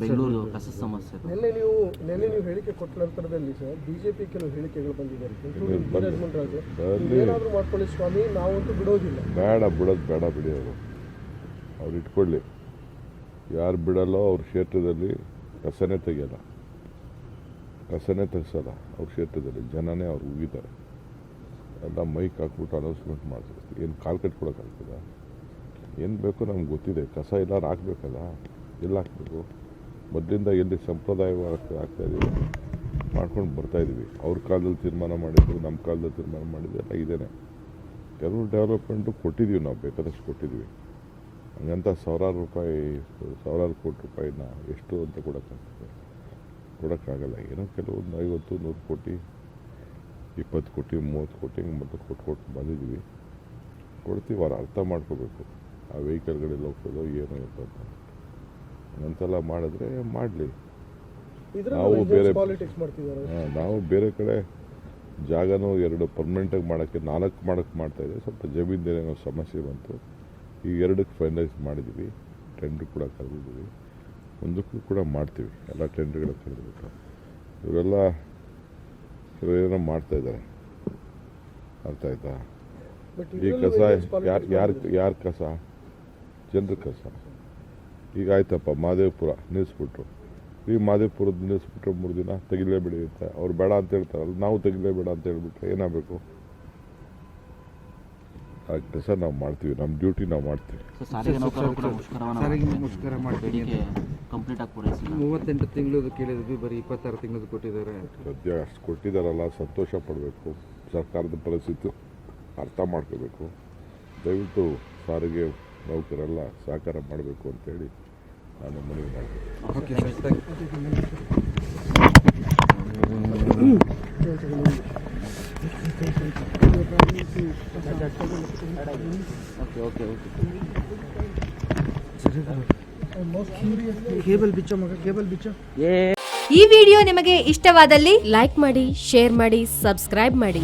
ಬೆಂಗಳೂರು ಕಸ ಸಮಸ್ಯೆ ನಿನ್ನೆ ನೀವು ನಿನ್ನೆ ನೀವು ಹೇಳಿಕೆ ಕೊಟ್ಟ ನಂತರದಲ್ಲಿ ಸರ್ ಬಿಜೆಪಿ ಕೆಲವು ಹೇಳಿಕೆಗಳು ಬಂದಿದ್ದಾರೆ. ಏನಾದರೂ ಮಾಡ್ಕೊಳ್ಳಿ ಸ್ವಾಮಿ ನಾವಂತೂ ಬಿಡೋದಿಲ್ಲ. ಬೇಡ ಬಿಡೋದು ಬೇಡ ಬಿಡಿ ಅವರು. ಅವ್ರು ಇಟ್ಕೊಳ್ಳಿ. ಯಾರು ಬಿಡಲ್ಲೋ ಅವ್ರ ಕ್ಷೇತ್ರದಲ್ಲಿ ಕಸನೇ ತೆಗೆಯಲ್ಲ. ಕಸನೇ ತೆಗೆಸಲ್ಲ ಅವ್ರ ಕ್ಷೇತ್ರದಲ್ಲಿ. ಜನನೇ ಅವ್ರು ಉಗಿತಾರೆ. ಎಲ್ಲ ಮೈಕ್ ಹಾಕ್ಬಿಟ್ಟು ಅನೌನ್ಸ್ಮೆಂಟ್ ಮಾಡ್ತಾರೆ. ಏನು ಕಾಲು ಕಟ್ಕೊಡೋಕ್ಕಾಗ್ತದ ಏನು ಬೇಕೋ ನಮ್ಗೆ ಗೊತ್ತಿದೆ. ಕಸ ಎಲ್ಲಾರು ಹಾಕ್ಬೇಕಲ್ಲ. ಎಲ್ಲಿ ಹಾಕ್ಬೇಕು? ಮೊದಲಿಂದ ಎಲ್ಲಿ ಸಂಪ್ರದಾಯವಾಗಿ ಆಗ್ತಾ ಇದೀವಿ ಮಾಡ್ಕೊಂಡು ಬರ್ತಾ ಇದೀವಿ. ಅವ್ರ ಕಾಲದಲ್ಲಿ ತೀರ್ಮಾನ ಮಾಡಿದ್ರು, ನಮ್ಮ ಕಾಲದಲ್ಲಿ ತೀರ್ಮಾನ ಮಾಡಿದ್ದು ಎಲ್ಲ ಇದೇನೆ. ಕೆಲವು ಡೆವಲಪ್ಮೆಂಟು ಕೊಟ್ಟಿದ್ದೀವಿ ನಾವು, ಬೇಕಾದಷ್ಟು ಕೊಟ್ಟಿದ್ದೀವಿ ಹಂಗಂತ ಸಾವಿರಾರು ರೂಪಾಯಿ, ಸಾವಿರಾರು ಕೋಟಿ ರೂಪಾಯಿನ ಎಷ್ಟು ಅಂತ ಕೊಡೋಕ್ಕಾಗ್ತದೆ ಕೊಡೋಕ್ಕಾಗಲ್ಲ. ಏನೋ ಕೆಲವೊಂದು ಐವತ್ತು, ನೂರು ಕೋಟಿ, ಇಪ್ಪತ್ತು ಕೋಟಿ, ಮೂವತ್ತು ಕೋಟಿ ಹಿಂಗೆ ಮತ್ತೆ ಕೊಟ್ಟು ಕೊಟ್ಟು ಬಂದಿದ್ದೀವಿ ಕೊಡ್ತೀವಿ, ಅವ್ರು ಅರ್ಥ ಮಾಡ್ಕೋಬೇಕು. ಆ ವೆಹಿಕಲ್ಗಳೆಲ್ಲ ಹೋಗ್ತದೋ, ಏನೋ ಇರ್ತದೆ ಹಂಗಂತೆಲ್ಲ ಮಾಡಿದ್ರೆ ಮಾಡಲಿ. ನಾವು ಬೇರೆ- ನಾವು ಬೇರೆ ಕಡೆ ಜಾಗನೂ ಎರಡು ಪರ್ಮನೆಂಟಾಗಿ ಮಾಡೋಕ್ಕೆ ನಾಲ್ಕು ಮಾಡೋಕ್ಕೆ ಮಾಡ್ತಾಯಿದ್ದೆ ಸ್ವಲ್ಪ ಜಮೀನ್ದೇನೋ ಸಮಸ್ಯೆ ಬಂತು. ಈ ಎರಡಕ್ಕೆ ಫೈನಲೈಸ್ ಮಾಡಿದ್ವಿ. ಟೆಂಡ್ರ್ ಕೂಡ ಕರೆದಿದ್ದೀವಿ. ಒಂದಕ್ಕೂ ಕೂಡ ಮಾಡ್ತೀವಿ. ಎಲ್ಲ ಟೆಂಡ್ರ್ಗಳ ಕರೆದ್ಬಿಟ್ಟು ಇವರೆಲ್ಲ ಇವರೇನೋ ಮಾಡ್ತಾಯಿದ್ದಾರೆ ಅರ್ಥ ಆಯ್ತಾ? ಈ ಕಸ ಯಾರು ಯಾರು ಯಾರು ಕಸ? ಜನರ ಕಸ. ಈಗ ಆಯ್ತಪ್ಪ ಮಾದೇವಪುರ ನಿಲ್ಲಿಸ್ಬಿಟ್ರು. ಈ ಮಾದೇವಪುರದ ನಿಲ್ಲಿಸ್ಬಿಟ್ರೆ ಮೂರು ದಿನ ತೆಗಿಲೇಬೇಡಿ ಅಂತ. ಅವ್ರು ಬೇಡ ಅಂತ ಹೇಳ್ತಾರಲ್ಲ ನಾವು ತೆಗಿಲೇಬೇಡ ಅಂತ ಹೇಳ್ಬಿಟ್ರೆ ಏನಾಗಬೇಕು? ಆ ಕೆಲಸ ನಾವು ಮಾಡ್ತೀವಿ ನಮ್ಮ ಡ್ಯೂಟಿ ನಾವು ಮಾಡ್ತೀವಿ. ಮುಷ್ಕರ ಪೂರೈಸಿಲ್ಲ. ಮೂವತ್ತೆಂಟು ತಿಂಗಳದು ಕೇಳಿದ್ವಿ ಬರೀ ಇಪ್ಪತ್ತಾರು ತಿಂಗಳದು ಕೊಟ್ಟಿದ್ದಾರೆ. ಸದ್ಯ ಅಷ್ಟು ಕೊಟ್ಟಿದ್ದಾರಲ್ಲ ಸಂತೋಷ ಪಡಬೇಕು. ಸರ್ಕಾರದ ಪರಿಸ್ಥಿತಿ ಅರ್ಥ ಮಾಡ್ಕೋಬೇಕು. ದಯವಿಟ್ಟು ಸಾರಿಗೆ ನೌಕರೆಲ್ಲ ಸಹಕಾರ ಮಾಡಬೇಕು ಅಂತೇಳಿ ನಾನು ಮನವಿ ಮಾಡ್ತೀನಿ. Okay sir thank okay okay okay cable ಬಿಚ್ಚ ಮಗ ಕೇಬಲ್ ಬಿಚ್ಚ. ಈ ವಿಡಿಯೋ ನಿಮಗೆ ಇಷ್ಟವಾದಲ್ಲಿ ಲೈಕ್ ಮಾಡಿ ಶೇರ್ ಮಾಡಿ ಸಬ್ಸ್ಕ್ರೈಬ್ ಮಾಡಿ.